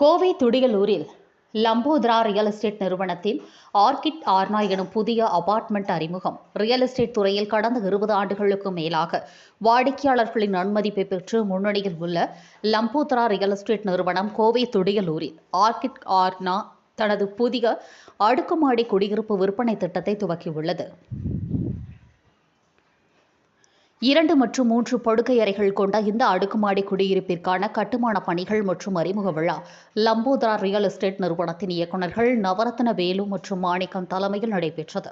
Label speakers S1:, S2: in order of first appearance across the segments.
S1: கோவை துடியலூரில் லம்போத்ரா real estate நிறுவனத்தின் orchid Arna எனும் புதிய அபார்ட்மெண்ட் அறிமுகம். ரியல் எஸ்டேட் துறையில் கடந்த இருபது ஆண்டுகளுக்கு மேலாக வாடிக்கையாளர்களின் அனுமதிப்பை பெற்று முன்னணியில் உள்ள லம்போத்ரா ரியல் எஸ்டேட் நிறுவனம் கோவை துடியலூரில் ஆர்கிட் ஆர்னா தனது புதிய அடுக்குமாடி குடியிருப்பு விற்பனை திட்டத்தை துவக்கியுள்ளது. இரண்டு மற்றும் மூன்று படுக்கை அறைகள் கொண்ட இந்த அடுக்குமாடி குடியிருப்பிற்கான கட்டுமான பணிகள் மற்றும் அறிமுக விழா. லம்போதரா ரியல் எஸ்டேட் நிறுவனத்தின் இயக்குநர்கள் நவரத்ன வேலு மற்றும் மாணிக்கம் தலைமையில் நடைபெற்றது.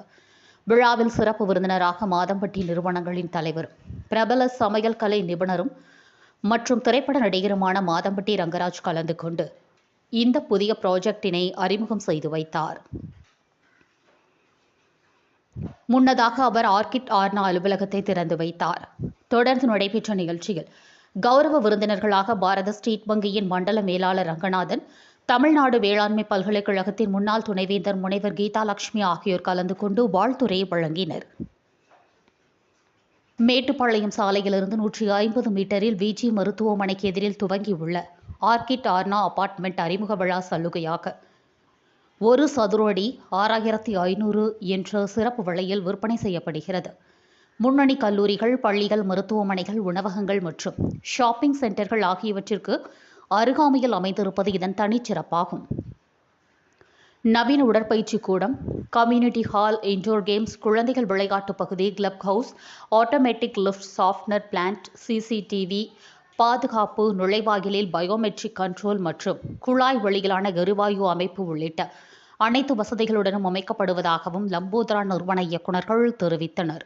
S1: விழாவில் சிறப்பு விருந்தினராக மாதம்பட்டி நிறுவனங்களின் தலைவர் பிரபல சமையல் கலை நிபுணரும் மற்றும் திரைப்பட நடிகருமான மாதம்பட்டி ரங்கராஜ் கலந்து கொண்டு இந்த புதிய ப்ராஜெக்டினை அறிமுகம் செய்து வைத்தார். முன்னதாக அவர் ஆர்கிட் ஆர்னா அலுவலகத்தை திறந்து வைத்தார். தொடர்ந்து நடைபெற்ற நிகழ்ச்சியில் கௌரவ விருந்தினர்களாக பாரத ஸ்டேட் வங்கியின் மண்டல மேலாளர் ரங்கநாதன் தமிழ்நாடு வேளாண்மை பல்கலைக்கழகத்தின் முன்னாள் துணைவேந்தர் முனைவர் கீதாலட்சுமி ஆகியோர் கலந்து கொண்டு வாழ்த்துறை வழங்கினர். மேட்டுப்பாளையம் சாலையிலிருந்து நூற்றி ஐம்பது மீட்டரில் விஜி மருத்துவமனைக்கு எதிரில் துவங்கியுள்ள ஆர்கிட் ஆர்னா அபார்ட்மெண்ட் அறிமுக விழா சலுகையாக ஒரு சதுர அடி ஆறாயிரத்தி ஐநூறு என்ற சிறப்பு விலையில் விற்பனை செய்யப்படுகிறது. முன்னணி கல்லூரிகள் பள்ளிகள் மருத்துவமனைகள் உணவகங்கள் மற்றும் ஷாப்பிங் சென்டர்கள் ஆகியவற்றிற்கு அருகாமையில் அமைந்திருப்பது இதன் தனிச்சிறப்பாகும். நவீன உடற்பயிற்சி கூடம் கம்யூனிட்டி ஹால் இன்டோர் கேம்ஸ் குழந்தைகள் விளையாட்டு பகுதி club house automatic lift softener plant CCTV பாதுகாப்பு நுழைவாயிலில் பயோமெட்ரிக் கண்ட்ரோல் மற்றும் குழாய் வழியிலான எரிவாயு அமைப்பு உள்ளிட்ட அனைத்து வசதிகளுடனும் அமைக்கப்படுவதாகவும் லம்போதரா நிறுவன இயக்குநர்கள் தெரிவித்தனர்.